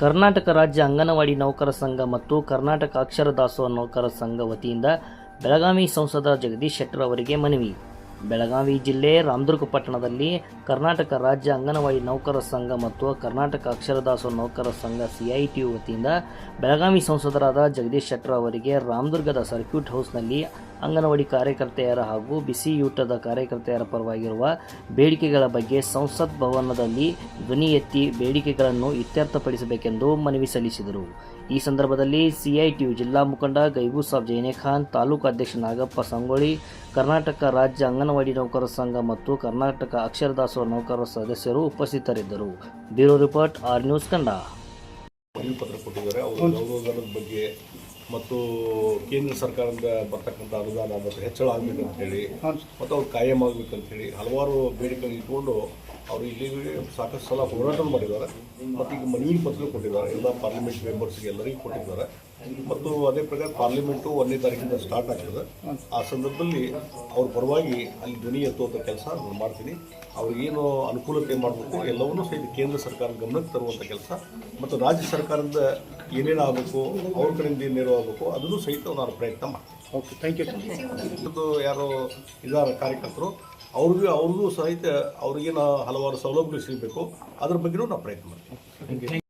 ಕರ್ನಾಟಕ ರಾಜ್ಯ ಅಂಗನವಾಡಿ ನೌಕರ ಸಂಘ ಮತ್ತು ಕರ್ನಾಟಕ ಅಕ್ಷರ ದಾಸೋಹ ನೌಕರ ಸಂಘ ವತಿಯಿಂದ ಬೆಳಗಾವಿ ಸಂಸದ ಜಗದೀಶ್ ಶೆಟ್ಟರ್ ಅವರಿಗೆ ಮನವಿ. ಬೆಳಗಾವಿ ಜಿಲ್ಲೆ ರಾಮದುರ್ಗ ಪಟ್ಟಣದಲ್ಲಿ ಕರ್ನಾಟಕ ರಾಜ್ಯ ಅಂಗನವಾಡಿ ನೌಕರ ಸಂಘ ಮತ್ತು ಕರ್ನಾಟಕ ಅಕ್ಷರ ದಾಸೋಹ ನೌಕರ ಸಂಘ ಸಿಐಟಿಯು ವತಿಯಿಂದ ಬೆಳಗಾವಿ ಸಂಸದರಾದ ಜಗದೀಶ್ ಶೆಟ್ಟರ್ ಅವರಿಗೆ ರಾಮದುರ್ಗದ ಸರ್ಕ್ಯೂಟ್ ಹೌಸ್ನಲ್ಲಿ ಅಂಗನವಾಡಿ ಕಾರ್ಯಕರ್ತೆಯರ ಹಾಗೂ ಬಿಸಿಯೂಟದ ಕಾರ್ಯಕರ್ತೆಯರ ಪರವಾಗಿರುವ ಬೇಡಿಕೆಗಳ ಬಗ್ಗೆ ಸಂಸತ್ ಭವನದಲ್ಲಿ ಧ್ವನಿ ಎತ್ತಿ ಬೇಡಿಕೆಗಳನ್ನು ಇತ್ಯರ್ಥಪಡಿಸಬೇಕೆಂದು ಮನವಿ ಸಲ್ಲಿಸಿದರು. ಈ ಸಂದರ್ಭದಲ್ಲಿ ಸಿಐಟಿಯು ಜಿಲ್ಲಾ ಮುಖಂಡ ಗೈಬೂ ಸಾಬ್ ಜೈನೇಖಾನ್, ತಾಲೂಕು ಅಧ್ಯಕ್ಷ ನಾಗಪ್ಪ ಸಂಗೊಳ್ಳಿ, ಕರ್ನಾಟಕ ರಾಜ್ಯ ಅಂಗನವಾಡಿ ನೌಕರರ ಸಂಘ ಮತ್ತು ಕರ್ನಾಟಕ ಅಕ್ಷರದಾಸೋ ನೌಕರರ ಸದಸ್ಯರು ಉಪಸ್ಥಿತರಿದ್ದರು. ಬ್ಯೂರೋ ರಿಪೋರ್ಟ್ ಆರ್ ನ್ಯೂಸ್ ಕಂಡ ಮತ್ತು ಕೇಂದ್ರ ಸರ್ಕಾರದಿಂದ ಬರ್ತಕ್ಕಂಥ ಅನುದಾನ ಮತ್ತು ಹೆಚ್ಚಳ ಆಗಬೇಕಂತ ಹೇಳಿ ಮತ್ತು ಅವ್ರು ಕಾಯಂ ಆಗಬೇಕಂತೇಳಿ ಹಲವಾರು ಬೇಡಿಕೆಗಳು ಇಟ್ಕೊಂಡು ಅವರು ಇಲ್ಲಿ ಸಾಕಷ್ಟು ಸಲ ಹೋರಾಟ ಮಾಡಿದ್ದಾರೆ. ಮತ್ತು ಈಗ ಮನವಿ ಪತ್ರ ಕೊಟ್ಟಿದ್ದಾರೆ. ಎಲ್ಲ ಪಾರ್ಲಿಮೆಂಟ್ ಮೆಂಬರ್ಸ್ಗೆ ಎಲ್ಲರಿಗೂ ಕೊಟ್ಟಿದ್ದಾರೆ. ಮತ್ತು ಅದೇ ಪ್ರಕಾರ ಪಾರ್ಲಿಮೆಂಟು ಒಂದನೇ ತಾರೀಕಿಂದ ಸ್ಟಾರ್ಟ್ ಆಗ್ತದೆ. ಆ ಸಂದರ್ಭದಲ್ಲಿ ಅವ್ರ ಪರವಾಗಿ ಅಲ್ಲಿ ಧ್ವನಿ ಎತ್ತುವಂಥ ಕೆಲಸ ನಾನು ಮಾಡ್ತೀನಿ. ಅವ್ರಿಗೇನು ಅನುಕೂಲತೆ ಮಾಡಬೇಕು ಎಲ್ಲವನ್ನೂ ಸಹಿತ ಕೇಂದ್ರ ಸರ್ಕಾರ ಗಮನಕ್ಕೆ ತರುವಂಥ ಕೆಲಸ. ಮತ್ತು ರಾಜ್ಯ ಸರ್ಕಾರದ ಏನೇನು ಆಗಬೇಕು ಅವ್ರ ಕಡೆಯಿಂದ ಏನೇನು ಆಗಬೇಕು ಅದನ್ನು ಸಹಿತ ನಾನು ಪ್ರಯತ್ನ ಮಾಡ್ತೀನಿ ಓಕೆ ಥ್ಯಾಂಕ್ ಯು ಇದು ಯಾರು ಇದಾರ ಕಾರ್ಯಕರ್ತರು ಅವ್ರಿಗೂ ಅವ್ರಿಗೂ ಸಹಿತ ಅವ್ರಿಗೇನು ಹಲವಾರು ಸೌಲಭ್ಯಗಳು ಸಿಗಬೇಕು ಅದ್ರ ಬಗ್ಗೆನೂ ನಾವು ಪ್ರಯತ್ನ ಮಾಡ್ತೀವಿ.